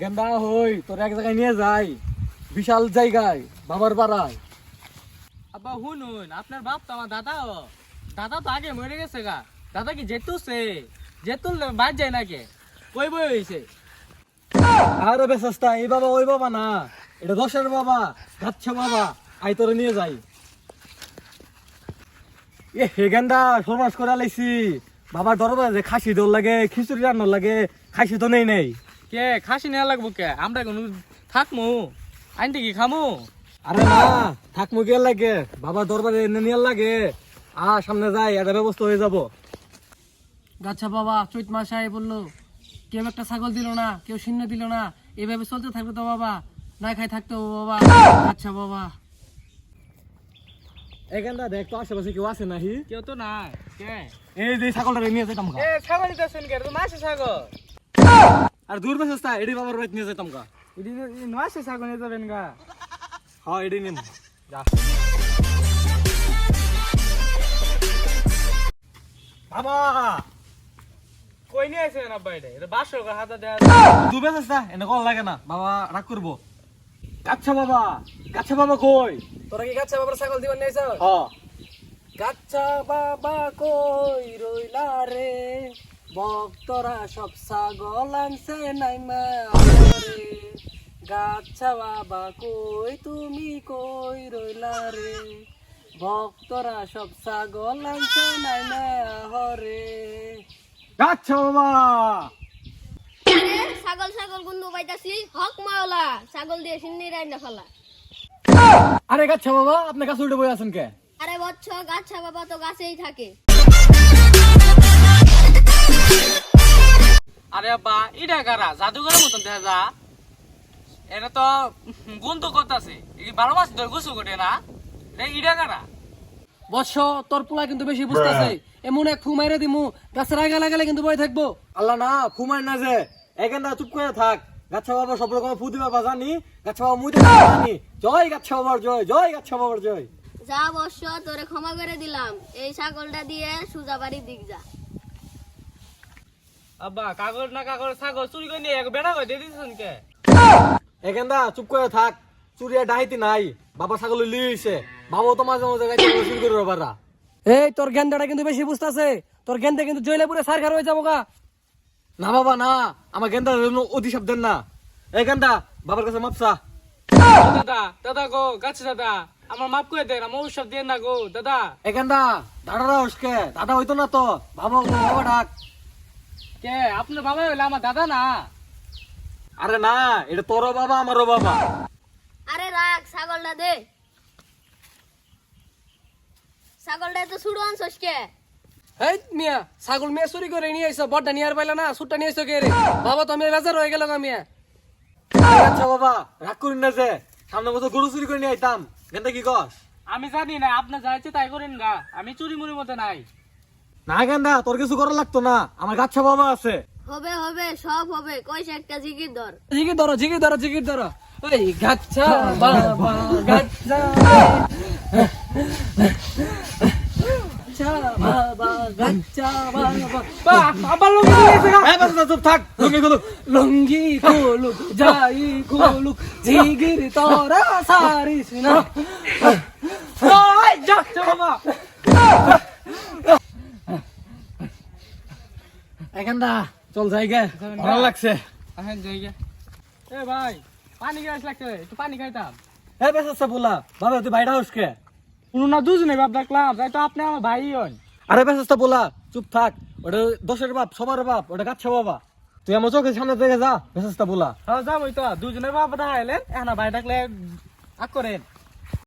গেন্দা হই তোর এক জায়গায় নিয়ে যাই। বিশাল জায়গায় বাবার পাড়ায়। আব্বা শুনুন আপনার বাপ তো আমার দাদা ও। দাদা তো আগে মরে গেছে গা। দাদা কি জেতুছে জেতুল বাদ যায় নাকি? কই বই হয়েছে আরে বেসস্তা এই বাবা ওই বাবা না। এটা দশের বাবা গাচ্ছা বাবা। আই তোরে নিয়ে যাই। এ হে গেন্দা সর্বাস করে লাইছি। বাবা দরবার খাসি দৌড় লাগে খিচুড়ি রান্নার লাগে খাসি তো নেই নেই। কে? খাসি নেওয়া লাগবো কে? আমরা কোনো থাকমু। আইনতে কি খামু? আরে না থাক মুখে লাগে? বাবা দরবারে এনে নিয়ে লাগে। আ সামনে যাই একটা ব্যবস্থা হয়ে যাব। গাচ্ছা বাবা চৈত মাসায় বলল কেউ একটা ছাগল দিল না কেউ শূন্য দিল না এভাবে চলতে থাকবে তো বাবা। না খাই থাকতো বাবা। আচ্ছা বাবা। এখানটা দেখ তো আশেপাশে কেউ আছে নাহি? কেউ তো নাই। কে? এই যে ছাগলটা নিয়ে যেতাম এ ছাগল তো মাসে ছাগল। আর দূর বেসস্তা এডি বাবার বাড়িতে নিয়ে যেতাম কা এটি মাসে ছাগল নিয়ে যাবেন গা। হ্যাঁ এডি নিম যা। বাবা! কই নিয়ে আসেন আব্বা এটা? এটা বাসর হাতে দেয়া। দূর বেসস্তা এনে কল লাগে না। বাবা রাগ করব। গাচ্ছা বাবা গাচ্ছা বাবা কই? তোরা কি গাচ্ছা বাবার ছাগল দিবার নিয়েছ হ্যাঁ। গাচ্ছা বাবা কই রইলা রে? ভক্তরা সব ছাগল আনছে নাই মা রে গাচ্ছা বাবা কই তুমি কই রইলা রে? ভক্তরা সব ছাগল আনছে নাই হরে গাচ্ছা বাবা আরে, ছাগল ছাগল গন্ধ পাইতাছি হক মাওলা ছাগল দিয়ে সিন্নি রান্না ফেলা। আরে গাচ্ছা বাবা আপনার কাছে উল্টে বই আছেন কে? আরে বচ্চ গাছা বাবা তো গাছেই থাকে। আরে আব্বা এটা কারা? জাদুঘরের মতন দেখা যা। এটা তো গুণ তো করতেছে বারো মাস ধরে গুছু করে না? ইডা কারা? বৎস তোর পোলা কিন্তু বেশি বুঝতেছে। এমন এক ফু মাইরে দিমু। গাছের আগা লাগালে কিন্তু বই থাকব। আল্লাহ না ফুমার না যে। এখানটা চুপ করে থাক। গাচ্ছা বাবা সব রকম ফু দিবা বাজানি গাচ্ছা বাবা মুই জানি। জয় গাচ্ছা বাবার জয় জয় গাচ্ছা বাবার জয়। যা বর্ষ তোরে ক্ষমা করে দিলাম। এই ছাগলটা দিয়ে সুজা বাড়ির দিক যা। আব্বা কাগজ না কাগজ ছাগল চুরি করে নিয়ে বেড়া করে দিয়ে দিচ্ছেন কে? এখানটা চুপ করে থাক। চুরিয়া ডাইতি নাই। বাবা ছাগল লিয়েছে বাবাও তো মাঝে মাঝে গাইতে করে বারা এই তোর গেন্দাটা কিন্তু বেশি বুঝতেছে। তোর গেন্দা কিন্তু জইলে পুরে সার খার হয়ে যাব গা। না বাবা না। আমার গেন্দা অধিশাপ দেন না। এই গেন্দা বাবার কাছে মাপসা দাদা দাদা গো গাছ দাদা। আমার মাপ করে দেন আমার ঔষধ দিয়ে না গো দাদা। এখানটা দাদারা উসকে দাদা হইতো না তো। বাবা বাবা ডাক। কে আপনার বাবা হইলে আমার দাদা না? আরে না এটা তোরও বাবা আমারও বাবা। আরে রাখ ছাগলটা দে। ছাগলটা তো ছুড়ো আনছস কে? এই মিয়া ছাগল মেয়ে চুরি করে নিয়ে আইসো বড়টা নিয়ে আর পাইলা না সুটটা নিয়ে আইসো কে রে? বাবা তো আমি বেজার হয়ে গেল গা মিয়া। আচ্ছা বাবা রাগ করিন না যে সামনে মতো গরু চুরি করে নিয়ে আইতাম। গেন্দা কি কস? আমি জানি না আপনার যা ইচ্ছে তাই করেন গা আমি চুরি মুড়ির মধ্যে নাই। না গেন্দা তোর কিছু করা লাগতো না। আমার গাচ্ছা বাবা আছে। হবে হবে সব হবে। কইছে একটা জিগির ধর। জিগির ধরো জিগির ধরো জিগির ধরো। ওই গাচ্ছা বাবা গেছে গা। এই বাচ্চা চুপ থাক। লুঙ্গি গুলো লঙ্গি খুলুক যাই খুলুক। জিগির তোরা সারিস না। বাবা। এখানটা চল যাই গে ভালো লাগছে। হ্যাঁ যাই গে। এ ভাই পানি গ্যাস লাগছে একটু পানি খাইতাম। বলা বাবা তুই বাইরে শুনুন না দুজনে বাপ ডাকলাম তাই তো আপনি আমার ভাই হন। আরে বেসাচ্ছা বলা চুপ থাক ওটা দশের বাপ সবার বাপ ওটা গাচ্ছা বাবা। তুই আমার চোখের সামনে থেকে যা বেসাচ্ছা বলা হ্যাঁ যাবই তো দুজনের বাপ দেখা এলেন এখন ভাই ডাকলে আক করেন।